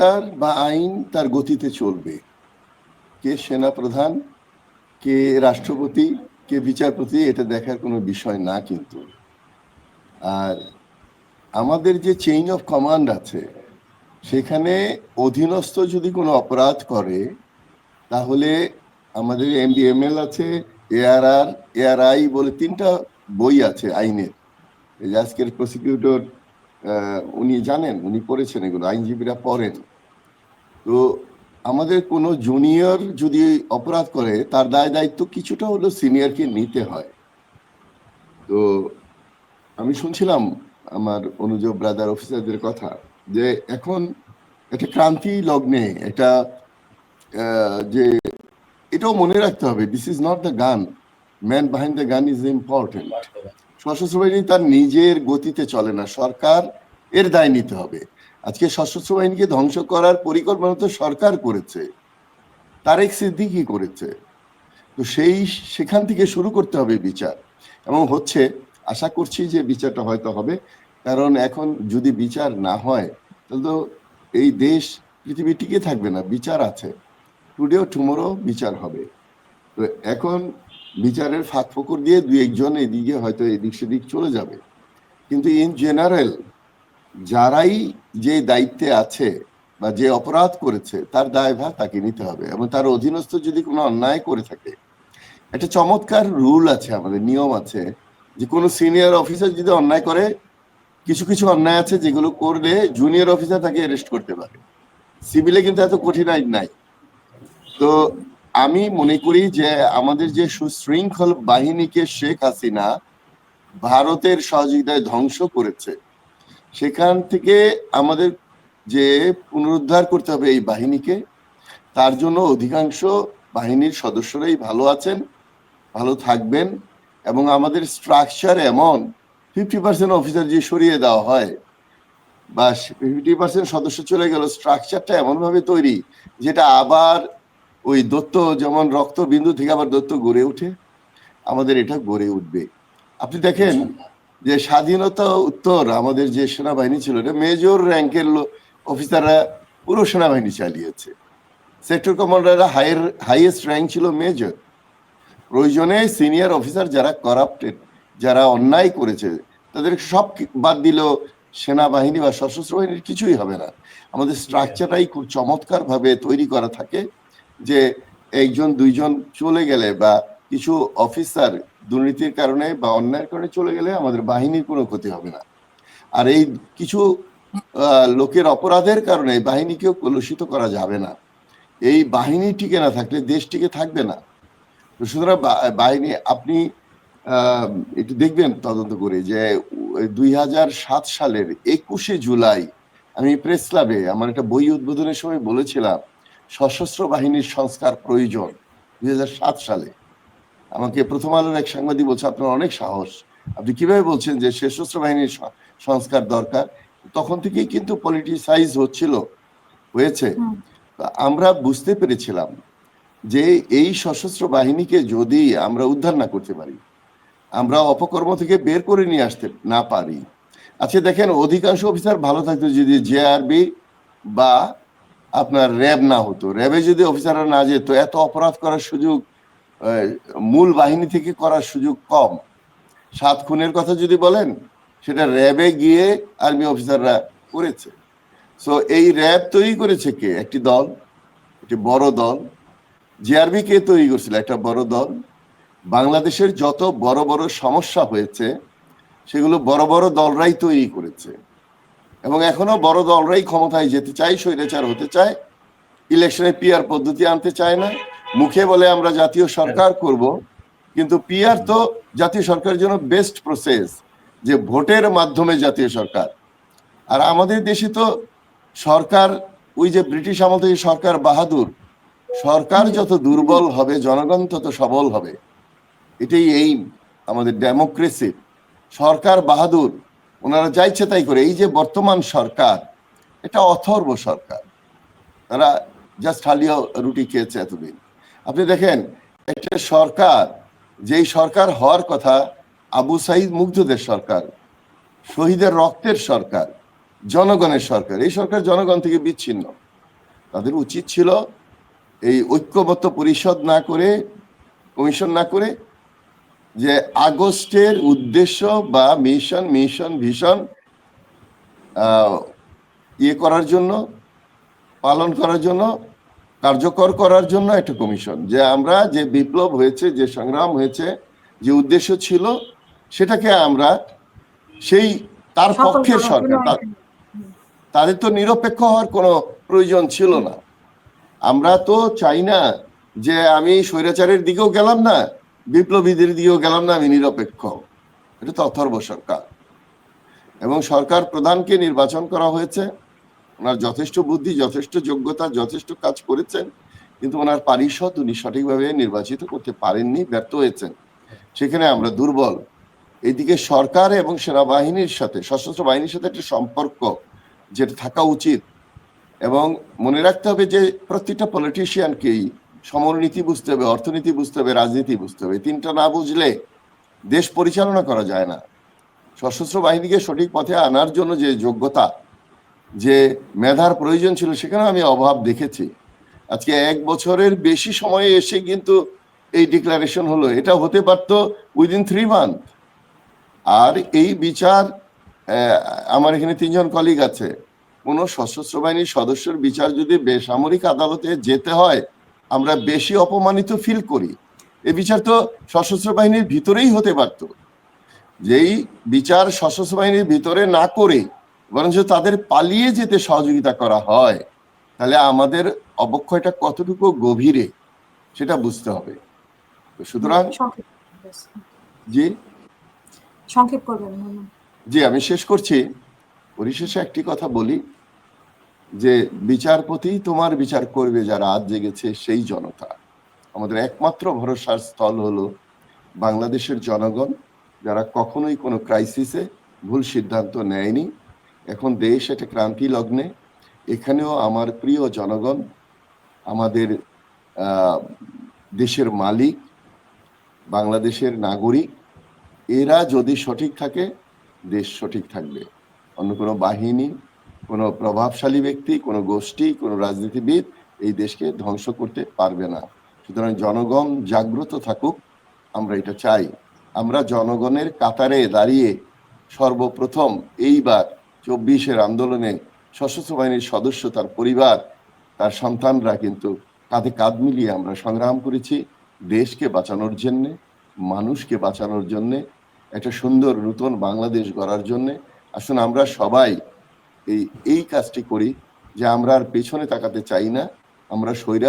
বিচার বা আইন তার গতিতে চলবে। কে সেনা প্রধান কে রাষ্ট্রপতি, কে বিচারপতি, এটা দেখার কোনো বিষয় না কিন্তু। আর আমাদের যে চেইন অফ কমান্ড আছে, সেখানে অধীনস্থ যদি কোনো অপরাধ করে, তাহলে আমাদের এমডিএমএল আছে এআরআর এআরআই বলে তিনটা বই আছে আইনের। আজকের প্রসিকিউটর উনি জানেন, উনি পড়েছেন এগুলো, আইনজীবীরা পড়েন। তো আমাদের কোনো জুনিয়র যদি অপরাধ করে তার দায় দায়িত্ব কিছুটা হলো সিনিয়রকে নিতে হয়। তো আমি শুনছিলাম আমার অনুজ ব্রাদার অফিসারদের কথা যে এখন একটা ক্রান্তি লগ্নে একটা আহ, যে এটাও মনে রাখতে হবে this is not the gun man behind the gun is important সশস্ত্র বাহিনী তার নিজের গতিতে চলে না সরকার এর দায় নিতে হবে। আজকে সশস্ত্র বাহিনীকে ধ্বংস করার পরিকল্পনা তো সরকার করেছে। তারেক সিদ্দিকি করেছে। তো সেই সেখান থেকে শুরু করতে হবে বিচার। এবং হচ্ছে, আশা করছি যে বিচারটা হয়তো হবে। কারণ এখন যদি বিচার না হয়, তাহলে তো এই দেশ, পৃথিবী টিকে থাকবে না। বিচার আছে। টুডে ও টুমোরো বিচার হবে। তো এখন বিচারের ফাঁক ফোকর দিয়ে দুই একজন এদিকে হয়তো এদিক সেদিক চলে যাবে। কিন্তু ইন জেনারেল যারাই যে দায়িত্বে আছে বা যে অপরাধ করেছে, তার দায়ভার তাকে নিতে হবে এবং তার অধীনস্থ যদি কোনো অন্যায় করে থাকে। একটা চমৎকার রুল আছে আমাদের, নিয়ম আছে যে কোনো সিনিয়র অফিসার যদি অন্যায় করে, কিছু কিছু অন্যায় আছে যেগুলো করলে জুনিয়র অফিসার তাকে অ্যারেস্ট করতে পারে। সিভিলে কিন্তু এত কঠিন আইন নাই। তো আমি মনে করি যে আমাদের যে সুশৃঙ্খল বাহিনীকে শেখ হাসিনা ভারতের সহযোগিতায় ধ্বংস করেছে সেখান থেকে আমাদের যে পুনরুদ্ধার করতে হবে এই বাহিনীকে, তার জন্য অধিকাংশ বাহিনীর সদস্যরাই ভালো আছেন, ভালো থাকবেন এবং আমাদের স্ট্রাকচার এমন ফিফটি পার্সেন্ট অফিসার যে সরিয়ে দেওয়া হয়, বা ফিফটি পার্সেন্ট সদস্য চলে গেল স্ট্রাকচারটা এমনভাবে তৈরি যেটা আবার ওই দত্ত যেমন রক্ত বিন্দু থেকে আবার দত্ত গড়ে ওঠে, আমাদের এটা গড়ে উঠবে। আপনি দেখেন যে স্বাধীনতা উত্তর আমাদের যে সেনাবাহিনী ছিল, এটা মেজর র্যাঙ্কের অফিসাররা পুরো সেনাবাহিনী চালিয়েছে। সেক্টর কমান্ডাররা হাইয়ের হাইয়েস্ট র্যাঙ্ক ছিল মেজর প্রয়োজনে সিনিয়র অফিসার যারা করাপ্টেড যারা অন্যায় করেছে, তাদের সব বাদ দিল সেনাবাহিনী বা সশস্ত্র বাহিনীর কিছুই হবে না। আমাদের স্ট্রাকচারটাই খুব চমৎকার ভাবে তৈরি করা থাকে যে একজন, দুইজন চলে গেলে বা কিছু অফিসার দুর্নীতির কারণে বা অন্যায়ের কারণে চলে গেলে আমাদের বাহিনীর কোনো ক্ষতি হবে না। আর এই কিছু লোকের অপরাধের কারণে বাহিনীকেও কলুষিত করা যাবে না। এই বাহিনী টিকে না থাকলে, দেশ টিকে থাকবে না। সুতরাং বাহিনী, আপনি একটু দেখবেন তদন্ত করে যে দুই হাজার সাত সালের একুশে জুলাই আমি প্রেস ক্লাবে আমার একটা বই উদ্বোধনের সময় বলেছিলাম, সশস্ত্র বাহিনীর সংস্কার প্রয়োজন দুই হাজার সাত সালে। আমাকে প্রথম আলোর এক সাংবাদিক বলছে আপনার অনেক সাহস। আপনি কীভাবে বলছেন যে সশস্ত্র বাহিনীর সংস্কার দরকার? তখন থেকেই কিন্তু পলিটিসাইজ হচ্ছিল হয়েছে। আমরা বুঝতে পেরেছিলাম যে এই সশস্ত্র বাহিনীকে যদি আমরা উদ্ধার না করতে পারি আমরা অপকর্ম থেকে বের করে নিয়ে আসতে না পারি। আচ্ছা দেখেন অধিকাংশ অফিসার ভালো থাকতো যদি জেআরবি বা আপনার র্যাব না হতো। র্যাবে যদি অফিসাররা না যেত এত অপরাধ করার সুযোগ মূল বাহিনী থেকে করার সুযোগ কম। সাত খুনের কথা যদি বলেন, সেটা র্যাবে গিয়ে আর্মি অফিসাররা করেছে। সো এই র্যাব তৈরি করেছে কে? একটি দল, একটি বড় দল। জিআরবি কে তৈরি করছিল? একটা বড় দল। বাংলাদেশের যত বড় বড় সমস্যা হয়েছে, সেগুলো বড় বড় দলরাই তৈরি করেছে। এবং এখনও বড় দলরাই ক্ষমতায় যেতে চায়, স্বৈরাচার হতে চায় ইলেকশনে পিআর পদ্ধতি আনতে চায় না। মুখে বলে আমরা জাতীয় সরকার করব, কিন্তু পিআর তো জাতীয় সরকারের জন্য বেস্ট প্রসেস যে ভোটের মাধ্যমে জাতীয় সরকার। আর আমাদের দেশে তো সরকার, ওই যে ব্রিটিশ আমল থেকে সরকার বাহাদুর, সরকার যত দুর্বল হবে, জনগণ তত সবল হবে। এটাই এই আমাদের ডেমোক্রেসি সরকার বাহাদুর, ওনারা যা ইচ্ছে তাই করে। এই যে বর্তমান সরকার, এটা অথর্ব সরকার। তারা জাস্ট হালিয়া রুটি খেয়েছে এতদিন। আপনি দেখেন একটা সরকার যেই সরকার হওয়ার কথা আবু সাইদ মুগ্ধদের সরকার শহীদের রক্তের সরকার জনগণের সরকার এই সরকার জনগণ থেকে বিচ্ছিন্ন। তাদের উচিত ছিল এই ঐক্যবদ্ধ পরিষদ না করে কমিশন না করে যে আগস্টের উদ্দেশ্য বা মিশন মিশন আহ, ইয়ে করার জন্য পালন করার জন্য কার্যকর করার জন্য একটা কমিশন যে আমরা যে বিপ্লব হয়েছে যে সংগ্রাম হয়েছে যে উদ্দেশ্য ছিল সেটাকে আমরা সেই তার পক্ষের সরকার তাদের তো নিরপেক্ষ হওয়ার কোনো প্রয়োজন ছিল না। আমরা তো চাই না যে আমি স্বৈরাচারের দিকেও গেলাম না বিপ্লবীদের দিকেও গেলাম না আমি নিরপেক্ষ। এটা তো অথর্ব সরকার। এবং সরকার প্রধানকে নির্বাচন করা হয়েছে। ওনার যথেষ্ট বুদ্ধি, যথেষ্ট যোগ্যতা, যথেষ্ট কাজ করেছেন, কিন্তু ওনার পারিষদ উনি সঠিকভাবে নির্বাচিত করতে পারেননি, ব্যর্থ হয়েছেন। সেখানে আমরা দুর্বল। এদিকে সরকার এবং সেনাবাহিনীর সাথে, সশস্ত্র বাহিনীর সাথে একটা সম্পর্ক যেটা থাকা উচিত। এবং মনে রাখতে হবে যে প্রত্যেকটা পলিটিশিয়ানকেই সমরনীতি বুঝতে হবে, অর্থনীতি বুঝতে হবে, রাজনীতি বুঝতে হবে। তিনটা না বুঝলে দেশ পরিচালনা করা যায় না। সশস্ত্র বাহিনীকে সঠিক পথে আনার জন্য যে যোগ্যতা যে মেধার প্রয়োজন ছিল সেখানে আমি অভাব দেখেছি। আজকে এক বছরের বেশি সময়ে এসে কিন্তু এই ডিক্লারেশন হলো। এটা হতে পারতো উইদিন থ্রি মান্থ আর এই বিচার আমার এখানে তিনজন কলিগ আছে। কোন সশস্ত্র বাহিনীর সদস্যের বিচার যদি বেসামরিক আদালতে যেতে হয়, আমরা বেশি অপমানিত ফিল করি। এই বিচার তো সশস্ত্র বাহিনীর ভিতরেই হতে পারতো। যেই বিচার সশস্ত্র বাহিনীর ভিতরে না করে বরঞ্চ তাদের পালিয়ে যেতে সহযোগিতা করা হয় তাহলে আমাদের অবক্ষয়টা কতটুকু গভীরে সেটা বুঝতে হবে। সুতরাং জি? সংক্ষেপ করবেন জি আমি শেষ করছি। পরিশেষে একটি কথা বলি যে বিচারপতি তোমার বিচার করবে যারা আজ জেগেছে সেই জনতা। আমাদের একমাত্র ভরসার স্থল হলো বাংলাদেশের জনগণ যারা কখনোই কোনো ক্রাইসিসে ভুল সিদ্ধান্ত নেয়নি। এখন দেশ একটা ক্রান্তি লগ্নে, এখানেও আমার প্রিয় জনগণ, আমাদের দেশের মালিক, বাংলাদেশের নাগরিক, এরা যদি সঠিক থাকে, দেশ সঠিক থাকবে। অন্য কোনো বাহিনী, কোনো প্রভাবশালী ব্যক্তি, কোনো গোষ্ঠী, কোনো রাজনীতিবিদ এই দেশকে ধ্বংস করতে পারবে না। সুতরাং জনগণ জাগ্রত থাকুক, আমরা এটা চাই। আমরা জনগণের কাতারে দাঁড়িয়ে সর্বপ্রথম এইবার চব্বিশের আন্দোলনে সশস্ত্র বাহিনীর সদস্য, তার পরিবার, তার সন্তানরা কিন্তু কাঁধে কাঁধ মিলিয়ে আমরা সংগ্রাম করেছি দেশকে বাঁচানোর জন্যে, মানুষকে বাঁচানোর জন্যে, একটা সুন্দর নূতন বাংলাদেশ গড়ার জন্যে। আসুন আমরা সবাই এই এই কাজটি করি যে আমরা আর পেছনে তাকাতে চাই না, আমরা স্বৈরা